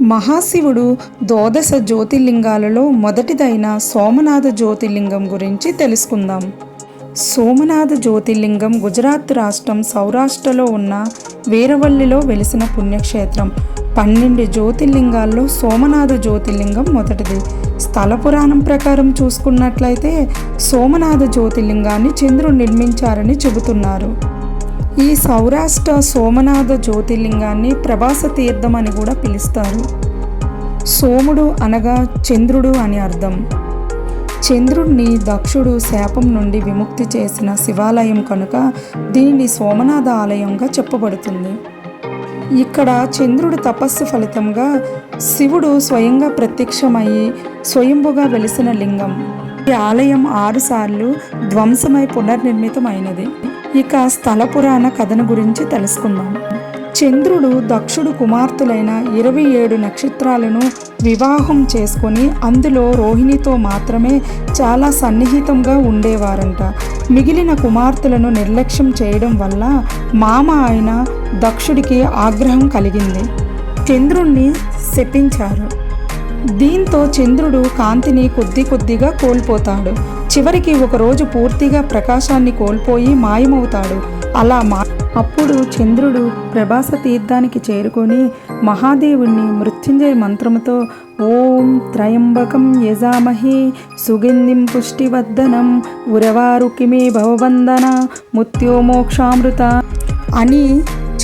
మహాశివుడు ద్వాదశ జ్యోతిర్లింగాలలో మొదటిదైన సోమనాథ జ్యోతిర్లింగం గురించి తెలుసుకుందాం. సోమనాథ జ్యోతిర్లింగం గుజరాత్ రాష్ట్రం సౌరాష్ట్రలో ఉన్న వీరవల్లిలో వెలిసిన పుణ్యక్షేత్రం. పన్నెండు జ్యోతిర్లింగాల్లో సోమనాథ జ్యోతిర్లింగం మొదటిది. స్థల పురాణం ప్రకారం చూసుకున్నట్లయితే సోమనాథ జ్యోతిర్లింగాన్ని చంద్రుడు నిర్మించారని చెబుతున్నారు. ఈ సౌరాష్ట్ర సోమనాథ జ్యోతిర్లింగాన్ని ప్రభాస తీర్థం అని కూడా పిలుస్తారు. సోముడు అనగా చంద్రుడు అని అర్థం. చంద్రుడిని దక్షుడు శాపం నుండి విముక్తి చేసిన శివాలయం కనుక దీనిని సోమనాథ ఆలయంగా చెప్పబడుతుంది. ఇక్కడ చంద్రుడి తపస్సు ఫలితంగా శివుడు స్వయంగా ప్రత్యక్షమయ్యి స్వయంభుగా వెలిసిన లింగం. ఈ ఆలయం ఆరుసార్లు ధ్వంసమై పునర్నిర్మితమైనది. ఇక స్థల పురాణ కథను గురించి తెలుసుకుందాం. చంద్రుడు దక్షుడు కుమార్తెలైన ఇరవై ఏడు నక్షత్రాలను వివాహం చేసుకొని అందులో రోహిణితో మాత్రమే చాలా సన్నిహితంగా ఉండేవారంట. మిగిలిన కుమార్తెలను నిర్లక్ష్యం చేయడం వల్ల మామ ఆయన దక్షుడికి ఆగ్రహం కలిగింది. చంద్రుణ్ణి శపించారు. దీంతో చంద్రుడు కాంతిని కొద్ది కొద్దిగా కోల్పోతాడు. చివరికి ఒకరోజు పూర్తిగా ప్రకాశాన్ని కోల్పోయి మాయమవుతాడు. అలా మా అప్పుడు చంద్రుడు ప్రభాస తీర్థానికి చేరుకొని మహాదేవుణ్ణి మృత్యుంజయ మంత్రముతో ఓం త్రయంబకం యజామహి సుగంధిం పుష్టివర్ధనం ఉరవారుకిమే భవవందన ముత్యోమోక్షామృత అని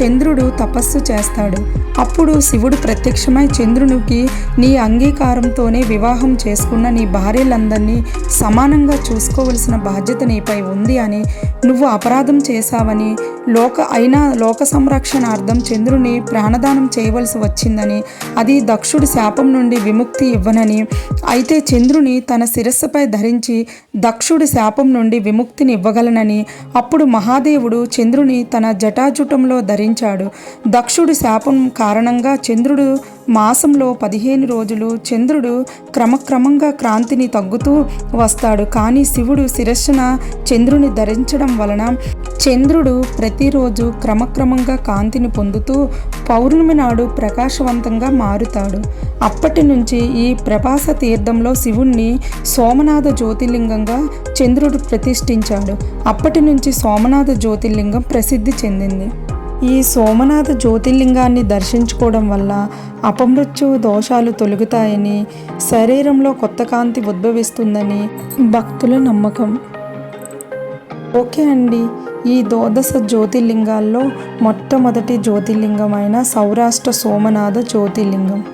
చంద్రుడు తపస్సు చేస్తాడు. అప్పుడు శివుడు ప్రత్యక్షమై చంద్రునికి నీ అంగీకారంతోనే వివాహం చేసుకున్న నీ భార్యలందరినీ సమానంగా చూసుకోవలసిన బాధ్యత నీపై ఉంది అని నువ్వు అపరాధం చేశావని లోక అయినా లోక సంరక్షణార్థం చంద్రుని ప్రాణదానం చేయవలసి వచ్చిందని అది దక్షుడి శాపం నుండి విముక్తి ఇవ్వనని అయితే చంద్రుని తన శిరస్సుపై ధరించి దక్షుడి శాపం నుండి విముక్తిని ఇవ్వగలనని అప్పుడు మహాదేవుడు చంద్రుని తన జటాజుటంలో ధరించాడు. దక్షుడి శాపం కారణంగా చంద్రుడు మాసంలో పదిహేను రోజులు చంద్రుడు క్రమక్రమంగా క్రాంతిని తగ్గుతూ వస్తాడు. కానీ శివుడు శిరస్సున చంద్రుని ధరించడం వలన చంద్రుడు ప్రతిరోజు క్రమక్రమంగా కాంతిని పొందుతూ పౌర్ణమి నాడు ప్రకాశవంతంగా మారుతాడు. అప్పటి నుంచి ఈ ప్రభాస తీర్థంలో శివుణ్ణి సోమనాథ జ్యోతిర్లింగంగా చంద్రుడు ప్రతిష్ఠించాడు. అప్పటి నుంచి సోమనాథ జ్యోతిర్లింగం ప్రసిద్ధి చెందింది. ఈ సోమనాథ జ్యోతిర్లింగాన్ని దర్శించుకోవడం వల్ల అపమృత్యు దోషాలు తొలగుతాయని శరీరంలో కొత్త కాంతి ఉద్భవిస్తుందని భక్తుల నమ్మకం. ఓకే అండి ఈ ద్వాదశ జ్యోతిర్లింగాల్లో మొట్టమొదటి జ్యోతిర్లింగమైన సౌరాష్ట్ర సోమనాథ జ్యోతిర్లింగం.